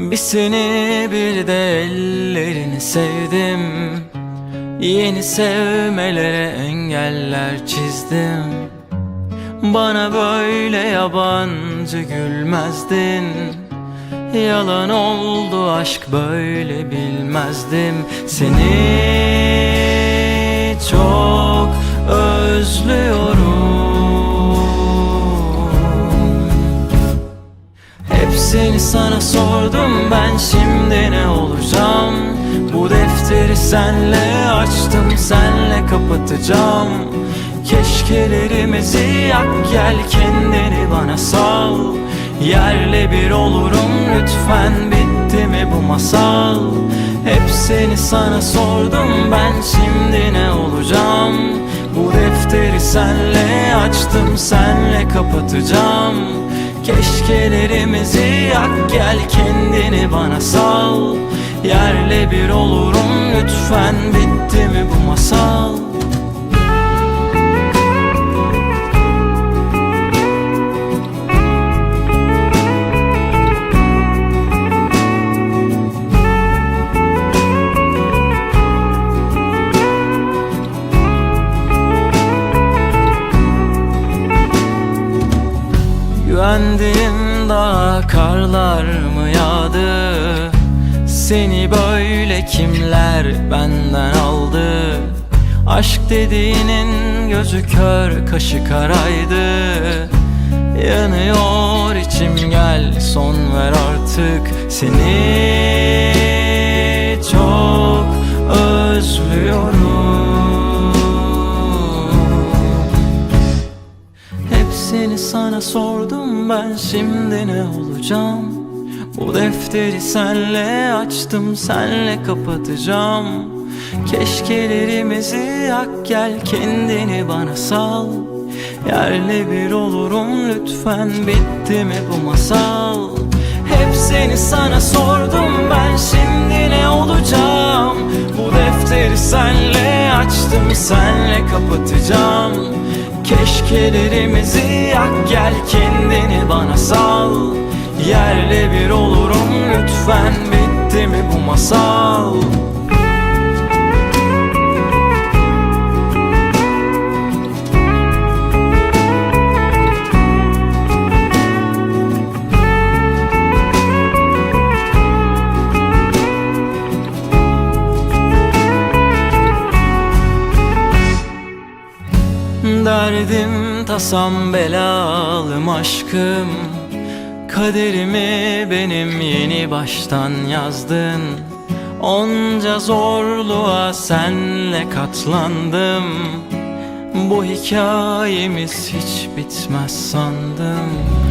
Bir seni bir de ellerini sevdim. Yeni sevmelere engeller çizdim. Bana böyle yabancı gülmezdin. Yalan oldu aşk böyle bilmezdim. Seni çok Hepsini sana sordum. Ben şimdi ne olacağım? Bu defteri senle açtım senle kapatacağım. Keşkelerimizi yak gel kendini bana sal. Yerle bir olurum lütfen bitti mi bu masal? Hepsini sana sordum ben şimdi ne olacağım? Bu defteri senle açtım senle kapatacağım Keşkelerimizi yak. Gel kendini bana sal. Yerle bir olurum lütfen. Bitti mi bu masal Güvendiğim daha karlar mı yağdı? Seni böyle kimler benden aldı? Aşk dediğinin gözü kör kaşı karaydı. Yanıyor içim gel son ver artık Seni Hepsini sana sordum ben şimdi ne olacağım? Bu defteri senle açtım senle kapatacağım. Keşkelerimizi yak gel kendini bana sal. Yerle bir olurum lütfen bitti mi bu masal? Hepsini sana sordum ben şimdi ne olacağım? Bu defteri senle açtım senle kapatacağım Keşkelerimizi yak gel kendini bana sal. Yerle bir olurum lütfen bitti mi bu masal Derdim tasam belalım aşkım. Kaderimi benim yeni baştan yazdın. Onca zorluğa senle katlandım. Bu hikayemiz hiç bitmez sandım